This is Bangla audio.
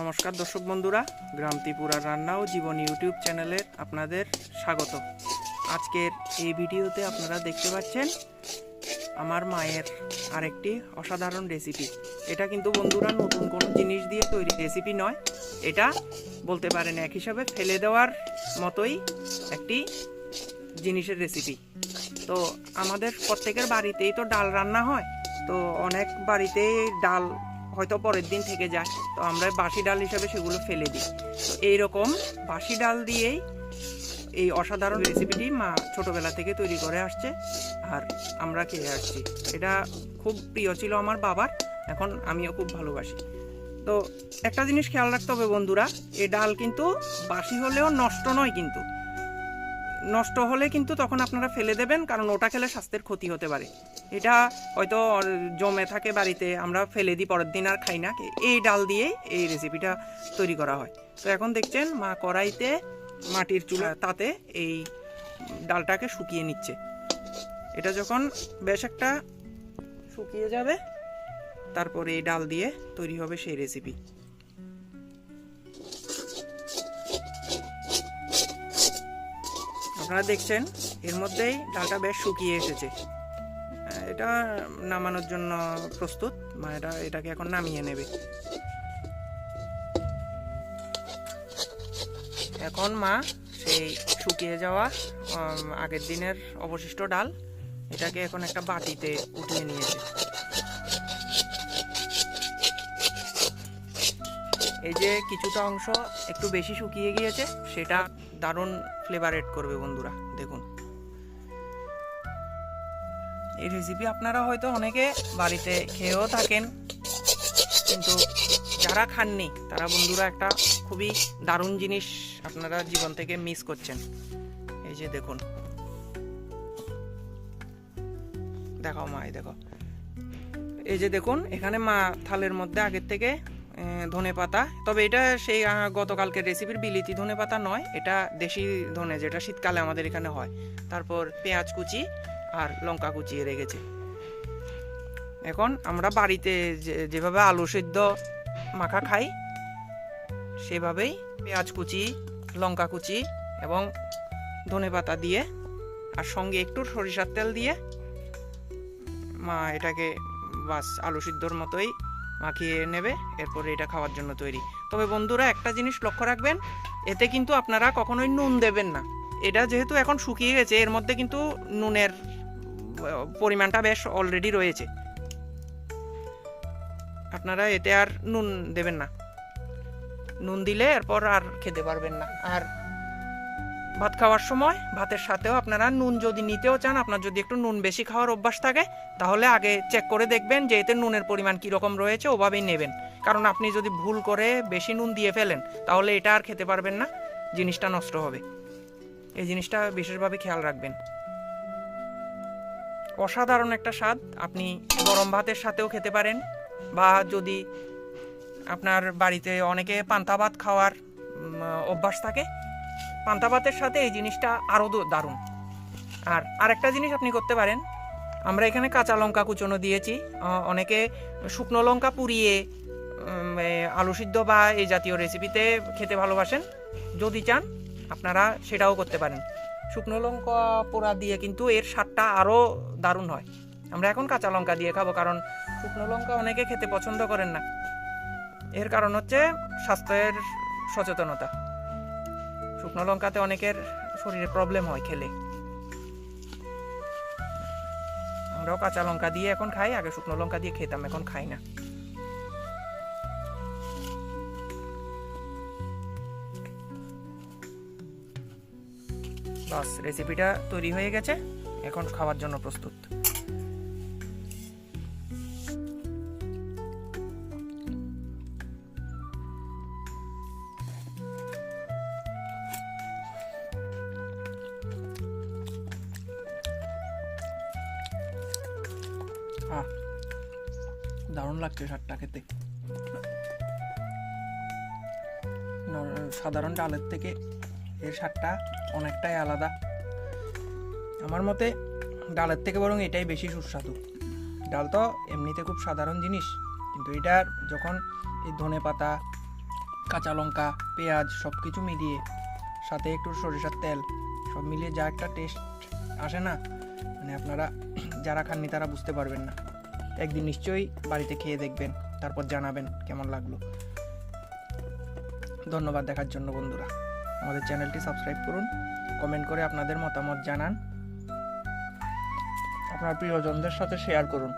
নমস্কার দর্শক বন্ধুরা, গ্রাম ত্রিপুরার রান্না ও জীবন ইউটিউব চ্যানেলে আপনাদের স্বাগত। আজকের এই ভিডিওতে আপনারা দেখতে পাচ্ছেন আমার মায়ের আরেকটি অসাধারণ রেসিপি এটা কিন্তু বন্ধুরা নতুন কোনো জিনিস দিয়ে তৈরি রেসিপি নয়, এটা বলতে পারেন এক হিসাবে ফেলে দেওয়ার মতোই একটি জিনিসের রেসিপি তো আমাদের প্রত্যেকের বাড়িতেই তো ডাল রান্না হয়, তো অনেক বাড়িতেই ডাল হয়তো পরের দিন থেকে যায়। তো আমরা বাসি ডাল হিসাবে সেগুলো ফেলে দিই। তো এইরকম বাসি ডাল দিয়েই এই অসাধারণ রেসিপিটি মা ছোটোবেলা থেকে তৈরি করে আসছে আর আমরা খেয়ে আসছি। এটা খুব প্রিয় ছিল আমার বাবার, এখন আমিও খুব ভালোবাসি। তো একটা জিনিস খেয়াল রাখতে হবে বন্ধুরা এই ডাল কিন্তু বাসি হলেও নষ্ট নয় কিন্তু। নষ্ট হলে কিন্তু তখন আপনারা ফেলে দেবেন, কারণ ওটা খেলে স্বাস্থ্যের ক্ষতি হতে পারে। এটা হয়তো জমে থাকে বাড়িতে, আমরা ফেলে দিই, পরের দিন আর খাই না। এই ডাল দিয়ে এই রেসিপিটা তৈরি করা হয়। তো এখন দেখছেন, মা কড়াইতে মাটির চুলা তাতে এই ডালটাকে শুকিয়ে নিচ্ছে। এটা যখন বেশ একটা শুকিয়ে যাবে, তারপরে এই ডাল দিয়ে তৈরি হবে সেই রেসিপি আপনারা দেখছেন, এর মধ্যেই ডালটা বেশ শুকিয়ে এসেছে। এটা নামানোর জন্য প্রস্তুত। মা এটা এটাকে এখন নামিয়ে নেবে। এখন মা, সেই শুকিয়ে যাওয়া আগের দিনের অবশিষ্ট ডাল, এটাকে এখন একটা বাটিতে উঠিয়ে নিয়েছে এই যে কিছুটা অংশ একটু বেশি শুকিয়ে গিয়েছে, সেটা দারুণ ফ্লেভার এড করবে বন্ধুরা, দেখুন। এই রেসিপি আপনারা হয়তো অনেকে বাড়িতে খেয়েও থাকেন। কিন্তু যারা খাননি, তারা বন্ধুরা একটা খুবই দারুণ জিনিস আপনারা জীবন থেকে মিস করছেন। এই যে দেখুন। দেখাও মা, এই দেখো। এই যে দেখুন, এখানে মা থালের মধ্যে আগের থেকে ধনে পাতা। তবে এটা সেই গতকালকের রেসিপির বিলিতি ধনে পাতা নয়, এটা দেশি ধনে, যেটা শীতকালে আমাদের এখানে হয়। তারপর পেঁয়াজ কুচি আর লঙ্কা কুচিয়ে রেখেছে। এখন আমরা বাড়িতে যেভাবে আলু সিদ্ধ মাখা খাই, সেভাবেই পেঁয়াজ কুচি, লঙ্কা কুচি এবং ধনে পাতা দিয়ে আর সঙ্গে একটু সরিষার তেল দিয়ে মা এটাকে বাস আলু সিদ্ধর মতোই মাখিয়ে নেবে, এরপরে এটা খাওয়ার জন্য তৈরি। তবে বন্ধুরা একটা জিনিস লক্ষ্য রাখবেন, এতে কিন্তু আপনারা কখনোই নুন দেবেন না। এটা যেহেতু এখন শুকিয়ে গেছে, এর মধ্যে কিন্তু নুনের পরিমাণটা বেশ অলরেডি রয়েছে। আপনারা এতে আর নুন দেবেন না। নুন দিলে এরপর আর খেতে পারবেন না। আর ভাত খাওয়ার সময় ভাতের সাথেও আপনারা নুন যদি নিতেও চান, আপনার যদি একটু নুন বেশি খাওয়ার অভ্যাস থাকে, তাহলে আগে চেক করে দেখবেন যে এতে নুনের পরিমাণ কীরকম রয়েছে, ওভাবেই নেবেন। কারণ আপনি যদি ভুল করে বেশি নুন দিয়ে ফেলেন, তাহলে এটা আর খেতে পারবেন না, জিনিসটা নষ্ট হবে। এই জিনিসটা বিশেষভাবে খেয়াল রাখবেন। অসাধারণ একটা স্বাদ। আপনি গরম ভাতের সাথেও খেতে পারেন বা যদি আপনার বাড়িতে অনেকে পান্তা ভাত খাওয়ার অভ্যাস থাকে, পান্তা ভাতের সাথে এই জিনিসটা আরও দারুণ। আর আরেকটা জিনিস আপনি করতে পারেন, আমরা এখানে কাঁচা লঙ্কা কুচনো দিয়েছি। অনেকে শুকনো লঙ্কা পুড়িয়ে আলু সিদ্ধ বা এই জাতীয় রেসিপিতে খেতে ভালোবাসেন। যদি চান, আপনারা সেটাও করতে পারেন। শুকনো লঙ্কা পোড়া দিয়ে কিন্তু এর স্বাদটা আরও দারুণ হয়। আমরা এখন কাঁচা লঙ্কা দিয়ে খাব, কারণ শুকনো লঙ্কা অনেকে খেতে পছন্দ করেন না। এর কারণ হচ্ছে স্বাস্থ্যের সচেতনতা। শুকনো লঙ্কাতে অনেকের শরীরে প্রবলেম হয় খেলে। আমরাও কাঁচা লঙ্কা দিয়ে এখন খাই, আগে শুকনো লঙ্কা দিয়ে খেতাম, এখন খাই না। বাস রেসিপিটা তৈরি হয়ে গেছে। এখন খাওয়ার জন্য প্রস্তুত। দারুণ লাগছে শাকটা খেতে। সাধারণ ডালের থেকে এর স্বাদটা অনেকটাই আলাদা। আমার মতে ডালের থেকে বরং এটাই বেশি সুস্বাদু। ডাল তো এমনিতে খুব সাধারণ জিনিস, কিন্তু এটার যখন এই ধনে পাতা, কাঁচা লঙ্কা, পেঁয়াজ সব কিছু মিলিয়ে, সাথে একটু সরিষার তেল, সব মিলিয়ে যা একটা টেস্ট আসে না মানে আপনারা যারা খাননি তারা বুঝতে পারবেন না। একদিন নিশ্চয়ই বাড়িতে খেয়ে দেখবেন, তারপর জানাবেন কেমন লাগল। ধন্যবাদ দেখার জন্য বন্ধুরা। আমাদের চ্যানেলটি সাবস্ক্রাইব করুন, কমেন্ট করে আপনাদের মতামত জানান। আপনার প্রিয়জনদের সাথে শেয়ার করুন।